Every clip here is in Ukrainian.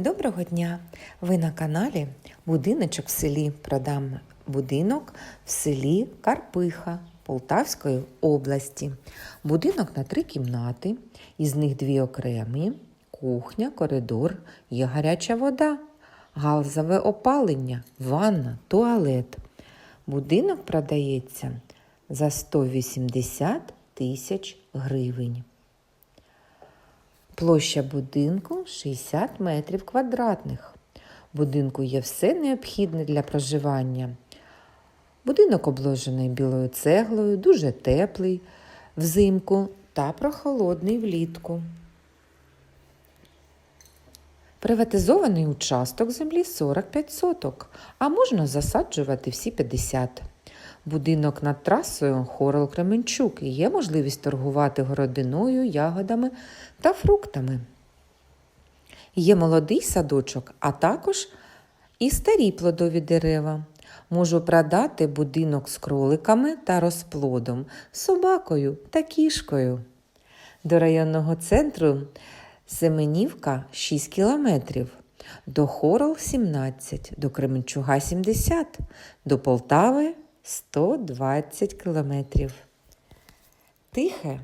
Доброго дня! Ви на каналі Будиночок в селі. Продам будинок в селі Карпиха Полтавської області. Будинок на три кімнати, із них дві окремі, кухня, коридор, є гаряча вода, галзове опалення, ванна, туалет. Будинок продається за 180 тисяч гривень. Площа будинку 60 метрів квадратних. В будинку є все необхідне для проживання. Будинок обложений білою цеглою, дуже теплий взимку та прохолодний влітку. Приватизований участок землі 45 соток, а можна засаджувати всі 50. Будинок над трасою Хорол Кременчук і є можливість торгувати городиною, ягодами та фруктами. Є молодий садочок, а також і старі плодові дерева. Можу продати будинок з кроликами та розплодом, собакою та кішкою. До районного центру Семенівка 6 кілометрів, до Хорол 17, до Кременчуга 70, до Полтави 120 кілометрів. Тихе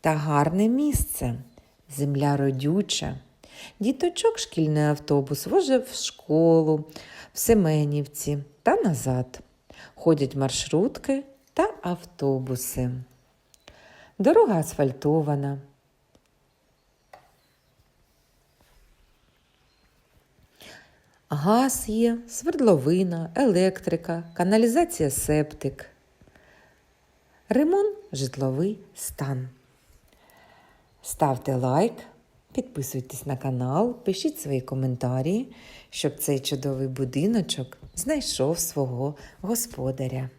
та гарне місце, земля родюча. Діточок шкільний автобус возив в школу, в Семенівці та назад. Ходять маршрутки та автобуси. Дорога асфальтована. Газ є, свердловина, електрика, каналізація септик. Ремонт житловий стан. Ставте лайк, підписуйтесь на канал, пишіть свої коментарі, щоб цей чудовий будиночок знайшов свого господаря.